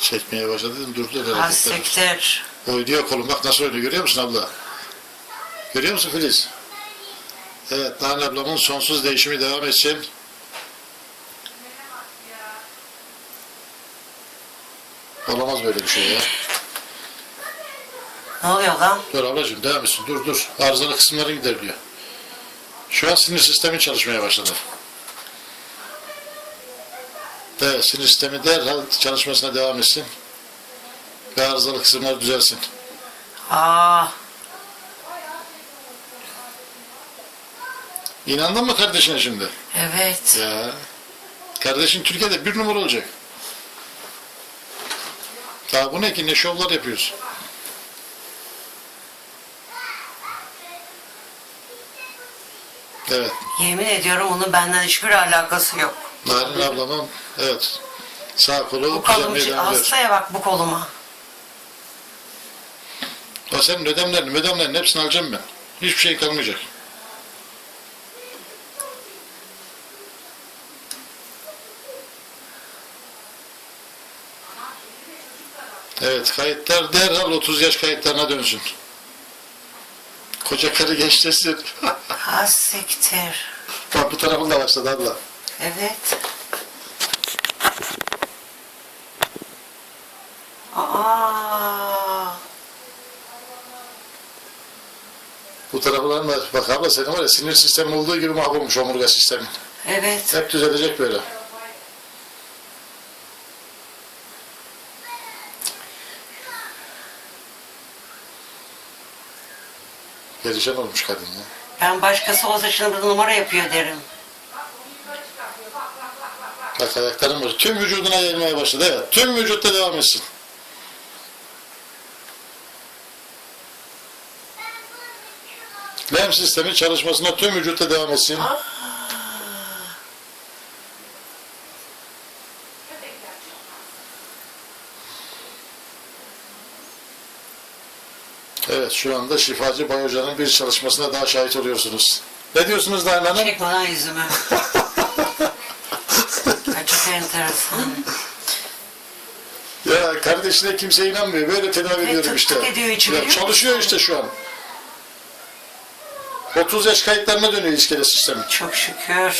Çekmeye başladın durdu Ha hareketler. siktir. Oynuyor kolum bak nasıl oynuyor görüyor musun abla? Görüyor musun Filiz? Evet Nane ablamın sonsuz değişimi devam etsin. Olamaz böyle bir şey ya. Ne oluyor lan? Dur ablacığım devam etsin. Dur dur. Arızalı kısımları gideriliyor. Şu an sinir sistemi çalışmaya başladı. Evet sinir sistemi derhal çalışmasına devam etsin. Ve arızalı kısımlar düzelsin. Aa, İnandın mı kardeşine şimdi? evet. Ya. Kardeşin Türkiye'de bir numara olacak. Daha bu ne ki ne şovlar yapıyoruz. Evet. Yemin ediyorum onun benden hiçbir alakası yok. Narin ablamın evet sağ kolu Bu kolum düzenmeye devam ediyor. hastaya bak bu koluma. O senin ödemlerini ödemlerini hepsini alacağım ben. Hiçbir şey kalmayacak. Evet kayıtlar derhal 30 yaş kayıtlarına dönsün. Koca karı gençleşsin. Ha siktir. Bak bu tarafın da başladı abla. Evet. Aa, Bu tarafların da bak abla senin var ya sinir sistemi olduğu gibi mahvolmuş omurga sistemi. evet. Hep düzelecek böyle. Perişan olmuş kadın ya. Ben başkası olsa şimdi numara yapıyor derim. Bak ayakların var. Tüm vücuduna yayılmaya başladı. Evet. Tüm vücutta devam etsin. Lem sistemi çalışmasına tüm vücutta devam etsin. Evet şu anda şifacı Bay Hoca'nın bir çalışmasına daha şahit oluyorsunuz. Ne diyorsunuz Nalan Hanım? Çekme lan yüzümü. Enteresan. Ya kardeşine kimse inanmıyor. Böyle tedavi ediyorum tık işte. tık ediyor içi, Ya çalışıyor işte şu an. 30 yaş kayıtlarına dönüyor iskele sistemi. Çok şükür.